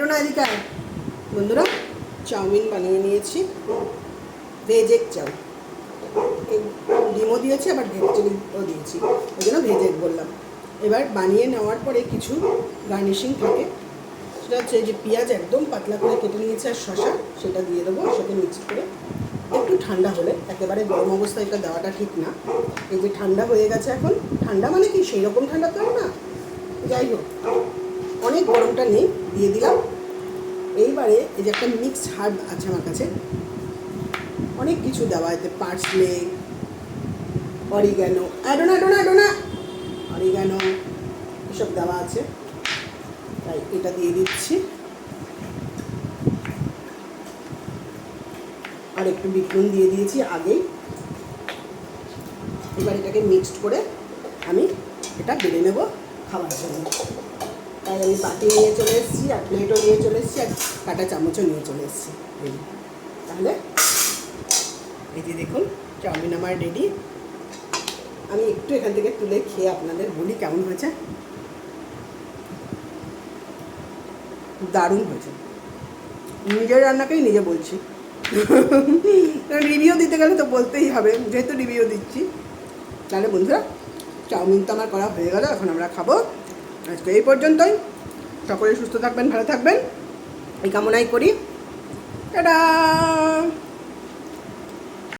ডোনা এদিকে বন্ধুরা, চাউমিন বানিয়ে নিয়েছি। ভেজ এগ চাউ ডিমও দিয়েছি, আবার ভেজিটেবলও দিয়েছি। ওই জন্য ভেজ এগ বললাম। এবার বানিয়ে নেওয়ার পরে কিছু গার্নিশিং থাকে। সেটা হচ্ছে যে পেঁয়াজ একদম পাতলা করে কেটে নিয়েছে আর শশা সেটা দিয়ে দেবো সাথে মিক্স করে। একটু ঠান্ডা হলে, একেবারে গরম অবস্থায় এটা দেওয়াটা ঠিক না। এই যে ঠান্ডা হয়ে গেছে এখন। ঠান্ডা মানে কি? সেই রকম ঠান্ডা তো না। যাই হোক। অনেক গরমটা নেই দিয়ে দিলাম। এইবারে এই যে একটা মিক্সড হার্ব আছে আমার কাছে, অনেক কিছু দেওয়া এতে পার্সলে অরিগ্যানো অ্যাডোনা ডোনা ডোনা অরিগ্যানো এসব দেওয়া আছে। তাই এটা দিয়ে দিচ্ছি। আর একটু বিটনুন দিয়ে দিয়েছি আগেই। এবার এটাকে মিক্সড করে আমি এটা বেড়ে নেব খাওয়ার জন্য। তাই আমি পাতি নিয়ে চলে এসেছি, আর প্লেটও নিয়ে চলে এসেছি, আর কাটা চামচও নিয়ে চলে এসেছি। তাহলে এই দেখুন, চাউমিন আমার রেডি আমি একটু এখান থেকে তুলে খেয়ে আপনাদের বলি কেমন হয়েছে। দারুণ হয়েছে। নিজের রান্নাকেই নিজে বলছি। রিভিউ দিতে গেলে তো বলতেই হবে, যেহেতু রিভিউ দিচ্ছি। তাহলে বন্ধুরা, চাউমিন তো আমার করা হয়ে গেল, এখন আমরা খাব আজকে এই পর্যন্তই। সকলে সুস্থ থাকবেন ভালো থাকবেন। এই কামনাই করি। টাটা!